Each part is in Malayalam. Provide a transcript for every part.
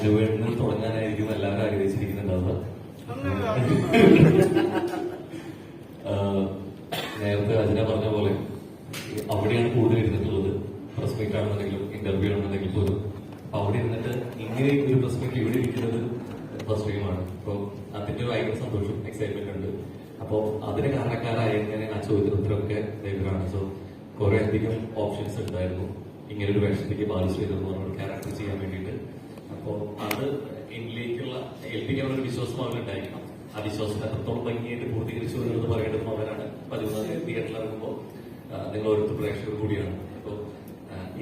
അനുവേദനം തുടങ്ങാനായിരിക്കും എല്ലാവരും ആഗ്രഹിച്ചിരിക്കുന്നുണ്ടാവുക. നേരത്തെ അജന പറഞ്ഞ പോലെ അവിടെയാണ് കൂടുതൽ ഇരുന്നിട്ടുള്ളത്. പ്രസ് മീറ്റ് ആണെന്നുണ്ടെങ്കിലും ഇന്റർവ്യൂ ആണെന്നുണ്ടെങ്കിൽ പോലും. അവിടെ ഇരുന്നിട്ട് ഇങ്ങനെ ഒരു പ്രസ് മീറ്റ് ഇവിടെ ഇരിക്കുന്നത് ഫസ്റ്റ് ടൈമാണ് അപ്പോൾ അതിന്റെ ഭയങ്കര സന്തോഷം എക്സൈറ്റ്മെന്റ് ഉണ്ട്. അപ്പോൾ അതിന് കാരണക്കാരായ ഞാൻ ആ ചോദ്യത്തിനൊക്കെ ദൈവമാണ് സോ കുറെ അധികം ഓപ്ഷൻസ് ഉണ്ടായിരുന്നു. ഇങ്ങനെ ഒരു വേഷത്തേക്ക് ബാധിച്ചു എന്ന് ക്യാരക്ടർ ചെയ്യാൻ വേണ്ടിയിട്ട് അപ്പോൾ അത് എന്നിലേക്കുള്ള ഏൽപ്പിക്കാനുള്ള ഒരു വിശ്വാസം അവരുണ്ടായിരിക്കണം ആ വിശ്വാസം എത്രത്തോളം ഭംഗിയായിട്ട് പൂർത്തീകരിച്ചു എന്നുള്ളത് പറയേണ്ടത് അവരാണ് പതിമൂന്നാം തീയതി തിയേറ്ററിൽ ഇറങ്ങുമ്പോൾ നിങ്ങൾ ഓരോരുത്തർ പ്രേക്ഷകർ കൂടിയാണ്. അപ്പോൾ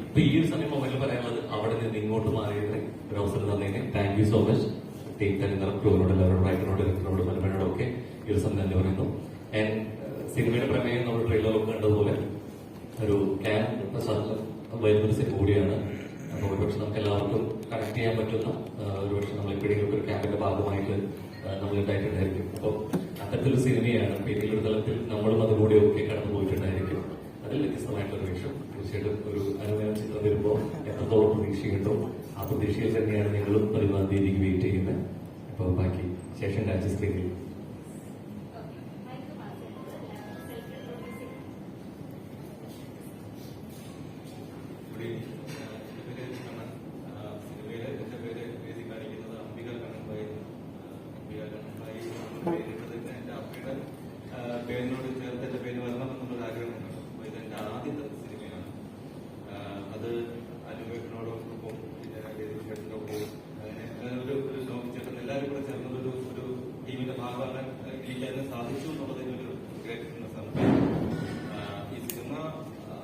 ഇപ്പൊ ഈ ഒരു സമയം മൊബൈലിൽ പറയാനുള്ളത് അവിടെ നിന്ന് ഇങ്ങോട്ട് മാറിയതിന് ഒരു അവസരം തന്നതിന് thank you so much team തെരഞ്ഞെടുപ്പ് ക്രൂവിനോട് എല്ലാവരോടും റൈറ്ററിനോട് ഡയറക്ടറിനോട് മലമനോടും ഒക്കെ ഈ ഒരു സമയം തന്നെ പറയുന്നു. ആൻഡ് സിനിമയുടെ പ്രമേയം നമ്മൾ ട്രെയിലറൊക്കെ കണ്ടതുപോലെ ഒരു ക്യാമ്പ് വരുന്നൊരു കൂടിയാണ്. അപ്പോൾ ഒരുപക്ഷെ നമുക്ക് എല്ലാവർക്കും കണക്ട് ചെയ്യാൻ പറ്റുന്ന ഒരുപക്ഷെ നമ്മൾ എപ്പോഴെങ്കിലും ഒരു ക്യാമ്പിന്റെ ഭാഗമായിട്ട് നമ്മൾ ഉണ്ടായിട്ടുണ്ടായിരിക്കും അപ്പോൾ അത്തരത്തിലൊരു സിനിമയാണ് ഏതെങ്കിലും തലത്തിൽ നമ്മളും അതുകൂടി ഒക്കെ കടന്നു പോയിട്ടുണ്ടായിരിക്കും. അതിൽ വ്യത്യസ്തമായിട്ടുള്ള വിഷയം തീർച്ചയായിട്ടും ഒരു അനുമാന ചിത്രം വരുമ്പോൾ എത്രത്തോളം പ്രതീക്ഷയുണ്ടോ ആ പ്രതീക്ഷയിൽ തന്നെയാണ് നിങ്ങളും പതിമൂന്നാം വെയിറ്റ് ചെയ്യുന്നത്. അപ്പോൾ ബാക്കി ശേഷം രാജ്യസ്ത്രീകൾ എനിക്ക് അതിന് സാധിച്ചു എന്നുള്ളതിന് ഒരു ഗ്രേറ്റ് സംഭവം ഈ സിനിമ ആ,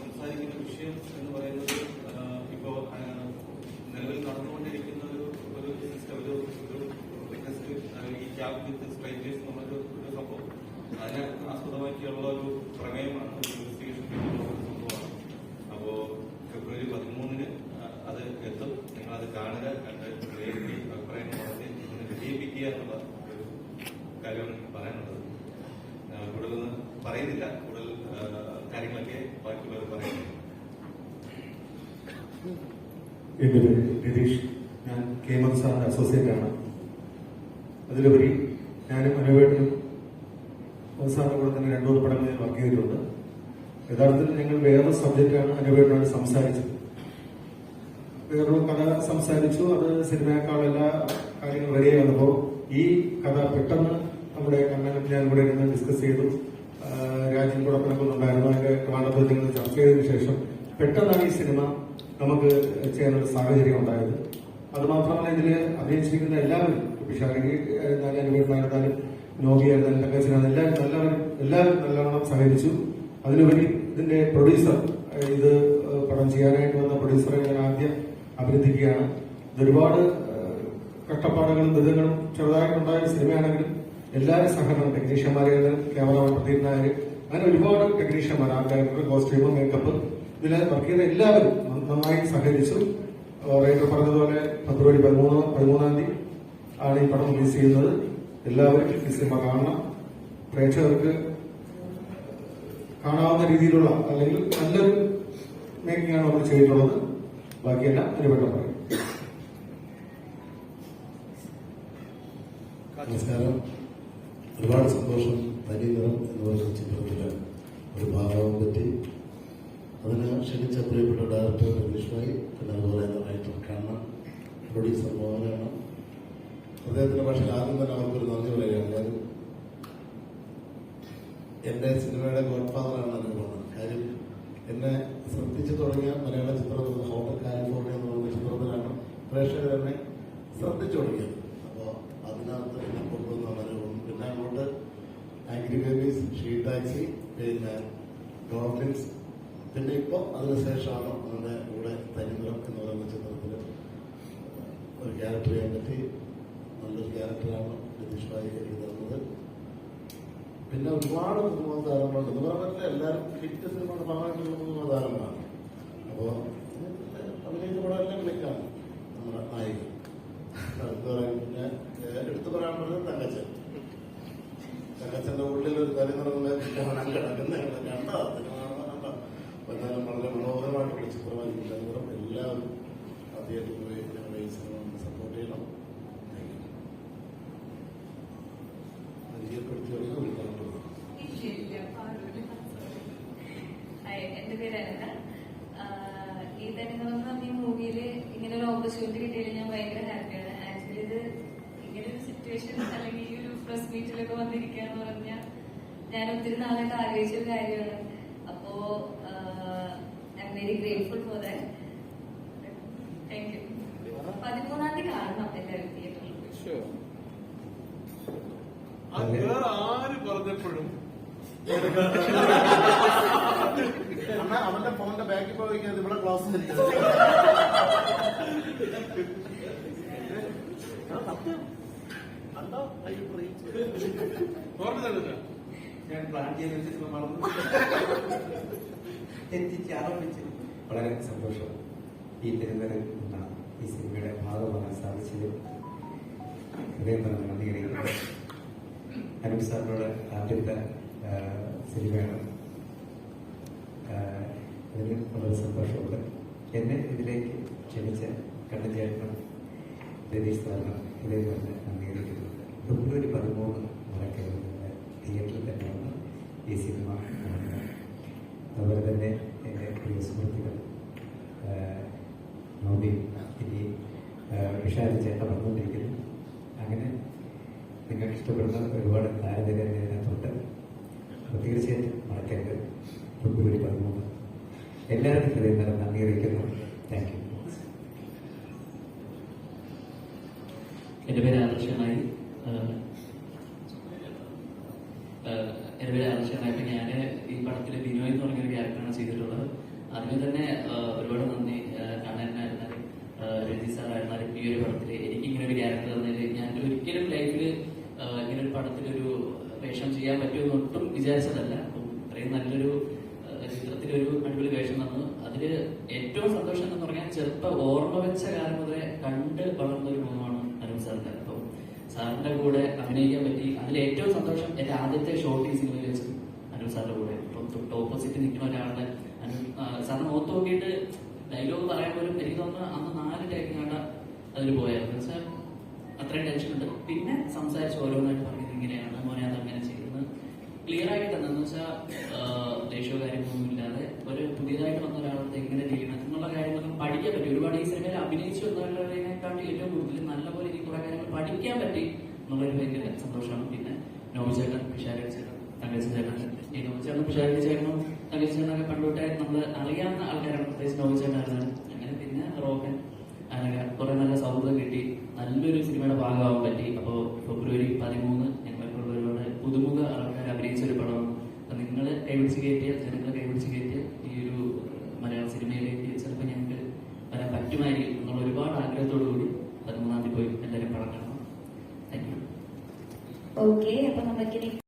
സംസാരിക്കുന്ന വിഷയം എന്ന് പറയുന്നത് ആ, ഇപ്പോ ആ, നിലവിൽ നടന്നുകൊണ്ടിരിക്കുന്ന ഒരു ഒരു സിസ്റ്റം ഒരു ഒരു ടെസ്റ്റ് ഈ ക്യാബ് വിത്ത് സ്ട്രേഞ്ചേഴ്സ് എന്നുള്ളൊരു ഒരു സംഭവം അതിനെ ആസ്പദമാക്കിയുള്ള ഒരു പ്രമേയമാണ് ഒരു ഇൻവെസ്റ്റിഗേഷൻ ഒരു സംഭവമാണ് അപ്പോ ഫെബ്രുവരി പതിമൂന്നിന് ആ, അത് എത്തും നിങ്ങൾ അത് കാണുക കണ്ട് വിലയിരുത്തി അഭിപ്രായങ്ങൾ വളർത്തി ഇതിനെ വിജയിപ്പിക്കുക എന്നുള്ള ഒരു കാര്യമാണ് എനിക്ക് പറയാനുള്ളത് ആ, കൂടുതലൊന്നും പറയുന്നില്ല. കൂടുതൽ കാര്യങ്ങളൊക്കെ ബാക്കിയുള്ളവർ പറയുന്നു എന്റെ പേര് രതീഷ്. ഞാൻ കേമൻ സാറിന്റെ അസോസിയേറ്റ് ആണ്. അതിലുപരി ഞാനും അനുവേട്ടനും സാറിന്റെ കൂടെ തന്നെ രണ്ടു മൂന്ന് പടങ്ങളിൽ വർക്ക് ചെയ്തിട്ടുണ്ട്. യഥാർത്ഥത്തിൽ ഞങ്ങൾ വേറൊരു സബ്ജക്റ്റാണ് അനുവേട്ടനോട് സംസാരിച്ചത്. വേറൊരു കഥ സംസാരിച്ചു. അത് സിനിമയെക്കാൾ എല്ലാ കാര്യങ്ങളും റെഡിയായി വന്നപ്പോൾ ഈ കഥ പെട്ടെന്ന് നമ്മുടെ കണ്ണനും ഞാൻ കൂടെ ഇരുന്ന് ഡിസ്കസ് ചെയ്തു. രാജ്യം കൂടെ ഉണ്ടായിരുന്നു അതിന്റെ ട്രിവാൻഡ്രത്തിൽ ചർച്ച ചെയ്തതിനു ശേഷം പെട്ടെന്നാണ് ഈ സിനിമ നമുക്ക് ചെയ്യാനൊരു സാഹചര്യം ഉണ്ടായത്. അത് മാത്രമല്ല ഇതിൽ അഭിനയിച്ചിരിക്കുന്ന എല്ലാവരും പിഷാരി അനുഭവമായിരുന്നാലും നോബിയായിരുന്നാലും തങ്കച്ചനാണ് എല്ലാവരും നല്ലവരും എല്ലാവരും നല്ലവണ്ണം സഹകരിച്ചു. അതിനുപരി ഇതിന്റെ പ്രൊഡ്യൂസർ ഇത് പടം ചെയ്യാനായിട്ട് വന്ന പ്രൊഡ്യൂസറെ ഞാൻ ആദ്യം അഭിനന്ദിക്കുകയാണ് ഇതൊരുപാട് കഷ്ടപ്പാടുകളും ദുരിതങ്ങളും ചെറുതായിട്ടുണ്ടായ സിനിമയാണെങ്കിലും എല്ലാവരും സഹകരണം ടെക്നീഷ്യന്മാരായാലും ക്യാമറമാൻ പ്രദീപ് നായർ അങ്ങനെ ഒരുപാട് ടെക്നീഷ്യന്മാർ ആ ഡയറക്ടർ കോസ്റ്റ്യൂം മേക്കപ്പ് ഇതിൽ വർക്ക് ചെയ്ത എല്ലാവരും നന്നായി സഹകരിച്ചു. റൈറ്റർ പറഞ്ഞതുപോലെ ഫെബ്രുവരി പതിമൂന്ന് പതിമൂന്നാം തീയതി ആണ് ഈ പടം റിലീസ് ചെയ്യുന്നത്. എല്ലാവരും ഈ സിനിമ കാണണം. പ്രേക്ഷകർക്ക് കാണാവുന്ന രീതിയിലുള്ള അല്ലെങ്കിൽ നല്ലൊരു മേക്കിംഗ് ആണ് നമ്മൾ ചെയ്തിട്ടുള്ളത്. ബാക്കിയെല്ലാം അനുഭവം പറയും. നമസ്കാരം. ഒരുപാട് സന്തോഷം. തനിനിറം എന്ന് പറയുന്ന ചിത്രത്തിൽ ഒരു പറ്റി. അതിന് ക്ഷണിച്ച പ്രിയപ്പെട്ട ഡയറക്ടർ രമേഷ്ഭായി പിന്നെ അതുപോലെ തന്നെ റൈറ്റർ കണ്ണൻ പ്രൊഡ്യൂസർ മോഹനാണ് അദ്ദേഹത്തിന്റെ പക്ഷെ ആദ്യം തന്നെ അവർക്കൊരു നന്ദി പറയുകയാണ്. ഞാൻ എന്റെ സിനിമയുടെ ഗോഡ് ഫാദറാണ് എന്നെ കാര്യം എന്നെ ശ്രദ്ധിച്ചു തുടങ്ങിയ മലയാള ചിത്രത്തിൽ ഹോട്ടൽ കാലിഫോർണിയ എന്ന് പറയുന്ന ചിത്രത്തിലാണ് പ്രേക്ഷകർ എന്നെ ശ്രദ്ധിച്ചു തുടങ്ങിയത്. അപ്പോൾ അതിനകത്ത് എന്നെ കൊണ്ടുവന്ന മനോഹരം പിന്നെ അങ്ങോട്ട് ആഗ്രി ബേബീസ് ഷീ ടാക്സി പിന്നെ ഡോൾഫിൻസ് പിന്നെ ഇപ്പോൾ അതിനുശേഷമാണ് നമ്മുടെ കൂടെ തനിനിറം എന്ന് പറയുന്ന ചിത്രത്തിൽ ഒരു ക്യാരക്ടർ ചെയ്യാൻ പറ്റി നല്ലൊരു ക്യാരക്ടറാണ് രതീഷ് ഭായി എനിക്ക് തന്നത്. പിന്നെ ഒരുപാട് പുതുമുഖ താരങ്ങളുണ്ട്. എന്ന് പറഞ്ഞാൽ എല്ലാവരും ഹിറ്റ് സിനിമ ഭാഗമായിട്ടുള്ള പുതുമുഖ താരങ്ങളാണ്. അപ്പോൾ അഭിനയിച്ച പടം എല്ലാം ക്ലിക്കാണ് നമ്മുടെ നായിക. അടുത്ത പറയാൻ എടുത്തു പറയാൻ പറഞ്ഞത് തങ്കച്ചൻ. തങ്കച്ചന്റെ ഉള്ളിൽ ഒരു തനി കിട്ടാൻ കാണാൻ കിടക്കുന്ന കണ്ട സിനിമ കണ്ട എന്നാലും വളരെ മനോഹരമായിട്ടുള്ള ചിത്രമായിരിക്കും തനിനിറം എല്ലാവരും തിയേറ്ററിൽ പോയി ഞങ്ങളുടെ ഈ സിനിമ സിറ്റുവേഷൻ അല്ലെങ്കിൽ ഈ ഒരു പ്രസ് മീറ്റിലൊക്കെ വന്നിരിക്കുക എന്ന് പറഞ്ഞാൽ ഞാൻ ഒത്തിരി നാളായിട്ട് ആലോചിച്ച ഒരു കാര്യമാണ് അപ്പോ I am very grateful for that thank you പതിമൂന്നാം തീയതി കാണണം എല്ലാവരും തിയേറ്ററിൽ വേറെ ആര് പറഞ്ഞപ്പോഴും? അമ്മ അവന്റെ ഫോണിന്റെ ബാക്കിൽ പോയി ഇവിടെ ക്ലാസ് തന്നില്ല ഞാൻ പ്ലാൻ മറന്നു. വളരെ സന്തോഷം ഈ തിരുവനന്തപുരം ഈ സിനിമയുടെ ഭാഗമാകാൻ സാധിച്ചത്. ഹൃദയം തന്നെ നന്ദി അറിയിക്കുന്നു അനൂപ് സാറിനോട് ആദ്യത്തെ സിനിമയാണ്. അതിന് വളരെ സന്തോഷമുണ്ട്. എന്നെ ഇതിലേക്ക് ക്ഷണിച്ച കണ്ണൻ ചേട്ടനും രതീഷ് സാറിനും ഹൃദയം പറഞ്ഞ ഫെബ്രുവരി പതിമൂന്ന് മറക്കരുത് തിയേറ്ററിൽ തന്നെയാണ് ഈ സിനിമ അതുപോലെ തന്നെ എന്റെ പ്രിയ സുഹൃത്തുക്കൾ നോബി ഇനി വിഷാദ ചേട്ടൻ വന്നുകൊണ്ടിരിക്കുന്നു. അങ്ങനെ നിങ്ങൾക്ക് ഇഷ്ടപ്പെടുന്ന ഒരുപാട് താരനിര ഇതിനകത്തുണ്ട്. അപ്പോൾ തീർച്ചയായിട്ടും മറക്കരുത് ഫെബ്രുവരി പതിമൂന്ന്. എല്ലാവർക്കും ഹൃദയം നല്ല നന്ദി അറിയിക്കുന്നു. താങ്ക് യു എന്റെ പേര് ആദർശനായി എന്റെ പേര് ആദർശനായി ഇപ്പം ഞാൻ ഈ പടത്തിൽ ബിനോയ് എന്ന് പറഞ്ഞൊരു ക്യാരക്ടറാണ് ചെയ്തിട്ടുള്ളത്. അതിന് തന്നെ ഒരുപാട് നന്ദി കണ്ണനായിരുന്നാലും രജി സാറായിരുന്നാലും ഈ ഒരു പടത്തിൽ എനിക്ക് ഇങ്ങനെ ഒരു ക്യാരക്ടർ തന്നതിൽ ഞാൻ ഒരിക്കലും ലൈഫിൽ ഇങ്ങനെ ഒരു പടത്തിലൊരു വേഷം ചെയ്യാൻ പറ്റുമെന്ന് ഒട്ടും വിചാരിച്ചതല്ല. അപ്പം ഇത്രയും നല്ലൊരു ചിത്രത്തിലൊരു അടിപൊളി വേഷം തന്നു. അതിൽ ഏറ്റവും സന്തോഷം എന്ന് പറഞ്ഞാൽ ചെറുപ്പ ഓർമ്മ വെച്ച കാലം മുതലേ കണ്ട് വളർന്ന ഒരു മുഖമാണ് അരുൺ സാറിന്റെ സാറിന്റെ കൂടെ അഭിനയിക്കാൻ പറ്റി. അതിൽ ഏറ്റവും സന്തോഷം എന്റെ ആദ്യത്തെ ഷോർട്ട് ഈ സിനിമയിൽ വെച്ച് അരുൺ സാറിന്റെ കൂടെ. തൊട്ട് ഓപ്പോസിറ്റ് നിൽക്കുന്ന ഒരാളുടെ അനു സാറിന് മുഖത്ത് നോക്കിയിട്ട് ഡയലോഗ് പറയാൻ പോലും എനിക്ക് തോന്നുന്നു അന്ന് നാല് ടേക്ക് കണ്ട അതിൽ പോയായിരുന്നു. വെച്ചാൽ അത്രയും ടെൻഷൻ ഉണ്ട്. പിന്നെ സംസാരിച്ച് ഓരോന്നായിട്ട് പറഞ്ഞത് ഇങ്ങനെയാണ് മോനെ അത് അങ്ങനെ ചെയ്യുന്നത്. ക്ലിയർ ആയിട്ട് എന്താണെന്ന് വെച്ചാൽ ദേഷ്യമോ കാര്യങ്ങളൊന്നും ഇല്ലാതെ ഒരു പുതിയതായിട്ട് വന്ന ഒരാളത്തെ എങ്ങനെ ചെയ്യണം എന്നുള്ള കാര്യങ്ങളൊക്കെ പഠിക്കാൻ പറ്റി ഒരുപാട് ഈ സിനിമയിൽ അഭിനയിച്ചു എന്നുള്ളതിനെക്കാട്ടി ഏറ്റവും കൂടുതൽ നല്ലപോലെ എനിക്ക് കുറെ കാര്യങ്ങൾ പഠിക്കാൻ പറ്റി എന്നുള്ളൊരു ഭയങ്കര സന്തോഷമാണ്. പിന്നെ നോബി ചേട്ടൻ പിഷാരി ചേട്ടൻ തങ്കച്ചൻ ചേട്ടൻ ഈ നോബി ചേട്ടൻ പിഷാരി ചേട്ടനും തങ്കച്ചൻ ചേട്ടനൊക്കെ പണ്ടോട്ടെ നമ്മൾ അറിയാവുന്ന ആൾക്കാരാണ്. പ്രത്യേകിച്ച് നോബി ചേട്ടനായിരുന്നു അങ്ങനെ പിന്നെ റോക്കൻ അങ്ങനെ കുറെ നല്ല സൗഹൃദം കിട്ടി. നല്ലൊരു സിനിമയുടെ ഭാഗമാവാൻ പറ്റി. അപ്പോൾ ഫെബ്രുവരി പതിമൂന്ന് ഞങ്ങൾക്കുള്ള ഒരുപാട് പുതുമുഖ ആൾക്കാർ അഭിനയിച്ച ഒരു പടമാണ് അപ്പം നിങ്ങൾ കൈപിടിച്ച് കയറ്റിയ ജനങ്ങളെ കൈപിടിച്ച് കയറ്റിയ ഈ ഒരു മലയാള സിനിമയിലേക്ക് ചിലപ്പോൾ ഞങ്ങൾക്ക് വരാൻ പറ്റുമായിരിക്കും എന്നുള്ള ഒരുപാട് ആഗ്രഹത്തോടു കൂടി പതിമൂന്നാം തീയതി പോയി എല്ലാവരും പടം കാണണം താങ്ക് യു ഓക്കെ അപ്പൊ നമുക്കിനി